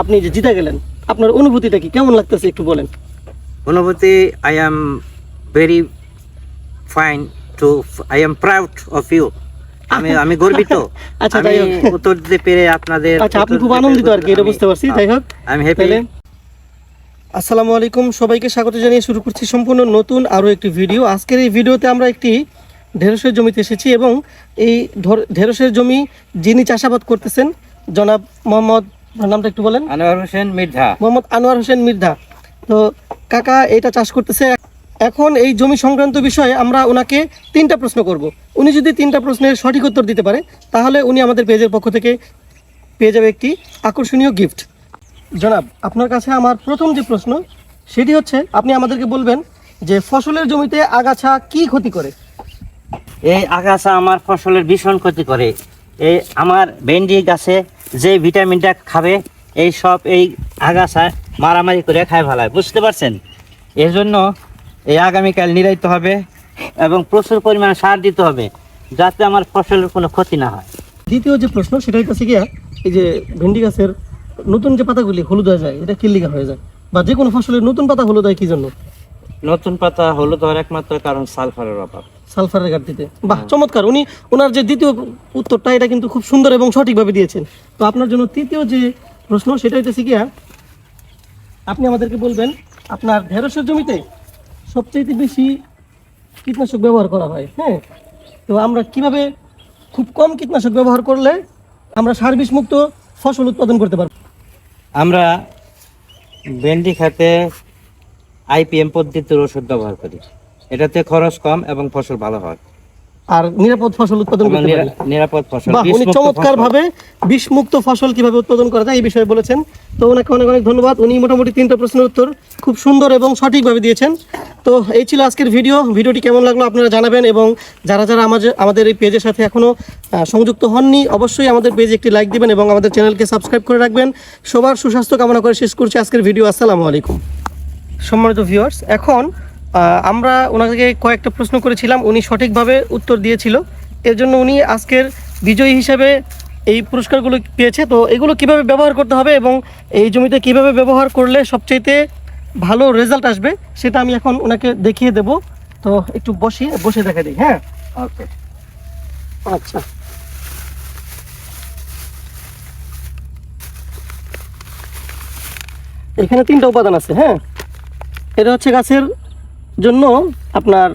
আপনি যে জিতে গেলেন আপনার অনুভূতিটা কি? কেমন লাগতেছে একটু বলেন। অনুভূতি I am very fine too I am proud of you আমি আমি গর্বিত। আচ্ছা, হোক। উত্তর দিতে পেরে আপনাদের আচ্ছা আপনি খুব আনন্দিত আর কি এটা বুঝতে পারছি। যাই হোক আমি হ্যাপি আসসালামু আলাইকুম সবাইকে স্বাগত জানিয়ে শুরু করছি সম্পূর্ণ নতুন আরও একটি ভিডিও। আজকের এই ভিডিওতে আমরা একটি ঢেঁড়সের জমিতে এসেছি এবং এই ঢেঁড়সের জমি যিনি চাষাবাদ করতেছেন জনাব মোহাম্মদ আপনার নামটা একটু বলেন? আনোয়ার হোসেন মির্ধা মোহাম্মদ আনোয়ার হোসেন মির্ধা তো কাকা এটা চাষ করতেছে। এখন এই জমি সংক্রান্ত বিষয়ে আমরা ওনাকে তিনটা প্রশ্ন করব। উনি যদি তিনটা প্রশ্নের সঠিক উত্তর দিতে পারে তাহলে উনি আমাদের পেজের পক্ষ থেকে পেয়ে যাবে একটি আকর্ষণীয় গিফট জনাব আপনার কাছে আমার প্রথম যে প্রশ্ন সেটি হচ্ছে আপনি আমাদেরকে বলবেন যে ফসলের জমিতে আগাছা কি ক্ষতি করে? এই আগাছা আমার ফসলের ভীষণ ক্ষতি করে। এই আমার ভেন্ডি গাছে যে ভিটামিনটা খাবে এই সব এই আগাছা মারামারি করে খায় ভালায় বুঝতে পারছেন? এর জন্য এই আগামীকাল নিরাইতে হবে এবং প্রচুর পরিমাণে সার দিতে হবে যাতে আমার ফসলের কোনো ক্ষতি না হয়। দ্বিতীয় যে প্রশ্ন সেটা হচ্ছে গিয়া এই যে ভেন্ডি গাছের নতুন যে পাতাগুলি হলুদ হয়ে যায় এটা কিল্লিগা হয়ে যায়? বা যে কোনো ফসলের নতুন পাতা হলুদ হয় কি জন্য? নতুন পাতা হলুদ হওয়ার একমাত্র কারণ সালফারের অভাব। সালফারের ঘাটতিতে। বাহ চমৎকার। উনি ওনার যে দ্বিতীয় উত্তরটা এটা কিন্তু খুব সুন্দর এবং সঠিকভাবে দিয়েছেন। তো আপনার জন্য তৃতীয় যে প্রশ্ন সেটা হইতেছে গিয়া আপনি আমাদেরকে বলবেন আপনার ঢেঁড়সের জমিতে সবচেয়ে বেশি কীটনাশক ব্যবহার করা হয় হ্যাঁ? তো আমরা কীভাবে খুব কম কীটনাশক ব্যবহার করলে আমরা সার বিষ মুক্ত ফসল উৎপাদন করতে পারব? আমরা ভেন্ডি খাতে আইপিএম পদ্ধতির ওষুধ ব্যবহার করি। এটাতে খরচ কম এবং ফসল ভালো হয়। আর নিরাপদ ফসল উৎপাদন করতে পারি। নিরা- নিরাপদ ফসল উনি চমৎকার। ভাবে বিষমুক্ত ফসল কীভাবে উৎপাদন করা যায় এই বিষয়ে বলেছেন। তো ওনাকে অনেক অনেক ধন্যবাদ। উনি মোটামুটি তিনটা প্রশ্নের উত্তর খুব সুন্দর এবং সঠিকভাবে দিয়েছেন। তো এই ছিল আজকের ভিডিও। ভিডিওটি কেমন লাগল আপনারা জানাবেন এবং যারা যারা আমাদের আমাদের এই পেজের সাথে এখনও সংযুক্ত হননি অবশ্যই আমাদের পেজে একটি লাইক দিবেন এবং আমাদের চ্যানেলকে সাবস্ক্রাইব করে রাখবেন। সবার সুস্বাস্থ্য কামনা করে শেষ করছি আজকের ভিডিও। আসসালামু আলাইকুম। সম্মানিত ভিউয়ার্স এখন আমরা ওনাকে কয়েকটা প্রশ্ন করেছিলাম উনি সঠিকভাবে উত্তর দিয়েছিল। এর জন্য উনি আজকের বিজয়ী হিসেবে এই পুরস্কারগুলো পেয়েছে। তো এগুলো কীভাবে ব্যবহার করতে হবে এবং এই জমিতে কীভাবে ব্যবহার করলে সবচাইতে ভালো রেজাল্ট আসবে সেটা আমি এখন ওনাকে দেখিয়ে দেব। তো একটু বসি বসে দেখা দিই হ্যাঁ? ওকে। আচ্ছা। এখানে তিনটা উপাদান আছে হ্যাঁ? এটা হচ্ছে গাছের জন্য আপনার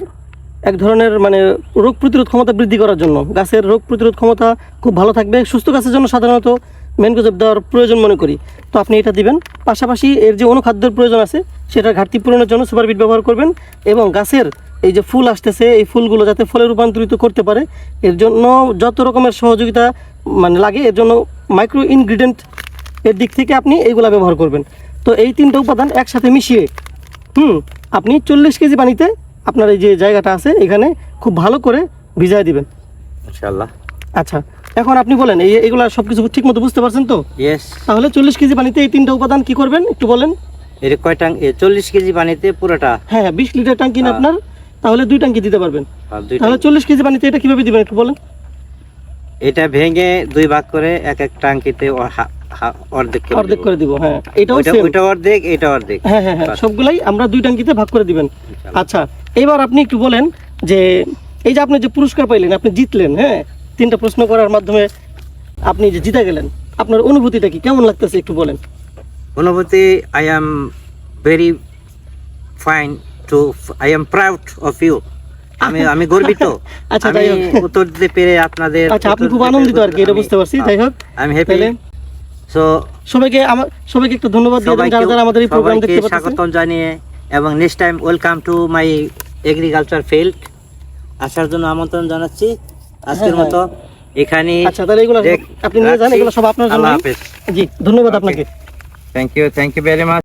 এক ধরনের মানে রোগ প্রতিরোধ ক্ষমতা বৃদ্ধি করার জন্য। গাছের রোগ প্রতিরোধ ক্ষমতা খুব ভালো থাকবে। সুস্থ গাছের জন্য সাধারণত ম্যানগোজেব দেওয়ার প্রয়োজন মনে করি। তো আপনি এটা দিবেন। পাশাপাশি এর যে অনুখাদ্যের প্রয়োজন আছে, সেটার ঘাটতি পূরণের জন্য সুপারবিট ব্যবহার করবেন এবং গাছের এই যে ফুল আসতেছে, এই ফুলগুলো যাতে ফলে রূপান্তরিত করতে পারে, এর জন্য যত রকমের সহযোগিতা মানে লাগে, এর জন্য মাইক্রো ইনগ্রিডিয়েন্ট এর দিক থেকে আপনি এইগুলা ব্যবহার করবেন। তো এই তিনটা উপাদান একসাথে মিশিয়ে, হুম আপনি চল্লিশ কেজি পানিতে আপনার এই যে জায়গাটা আছে এখানে খুব ভালো করে ভিজায় দিবেন। ইনশাআল্লাহ। আচ্ছা এখন আপনি বলেন এই এগুলা সব কিছু ঠিক মতো বুঝতে পারছেন তো? তাহলে চল্লিশ কেজি পানিতে এই তিনটা উপাদান কি করবেন একটু বলেন। এর কয় টাং চল্লিশ কেজি পানিতে পুরোটা? হ্যাঁ বিশ লিটার ট্যাঙ্কি না হ্যাঁ। আপনার তাহলে দুই ট্যাঙ্কি দিতে পারবেন। তাহলে চল্লিশ কেজি পানিতে এটা কীভাবে দিবেন একটু বলেন। এটা ভেঙে দুই ভাগ করে এক এক হা- অর্ধেক অর্ধেক করে দিব হ্যাঁ। এটাও ওইটা অর্ধেক এটা অর্ধেক। হ্যাঁ হ্যাঁ হ্যাঁ সবগুলাই আমরা দুই ট্যাঙ্কিতে ভাগ করে দিবেন। আচ্ছা এবার আপনি একটু বলেন যে এই যে আপনি যে পুরস্কার পাইলেন আপনি জিতলেন হ্যাঁ? তিনটা প্রশ্ন করার মাধ্যমে আপনি যে জিতে গেলেন আপনার অনুভূতিটা কি? কেমন লাগতেছে একটু বলেন। অনুভূতি I very fine too I am proud of you আমি আমি গর্বিত। আচ্ছা, যাই হোক। উত্তর দিতে পেরে আপনাদের আচ্ছা আপনি খুব আনন্দিত আর কি এটা বুঝতে পারছি। যাই হোক আমি হ্যাপি সো সবাইকে আমার সবাইকে একটু ধন্যবাদ যারা যারা আমাদের এই প্রোগ্রাম দেখতে পাচ্ছেন। স্বাগতম জানিয়ে এবং next time welcome to my agriculture field আসার জন্য আমন্ত্রণ জানাচ্ছি। আজকের হ্যাঁ, মতো এখানে আচ্ছা তাহলে এগুলো আপনি নিয়ে যান এগুলো সব আপনার জন্য। জি ধন্যবাদ আপনাকে। Thank you thank you very much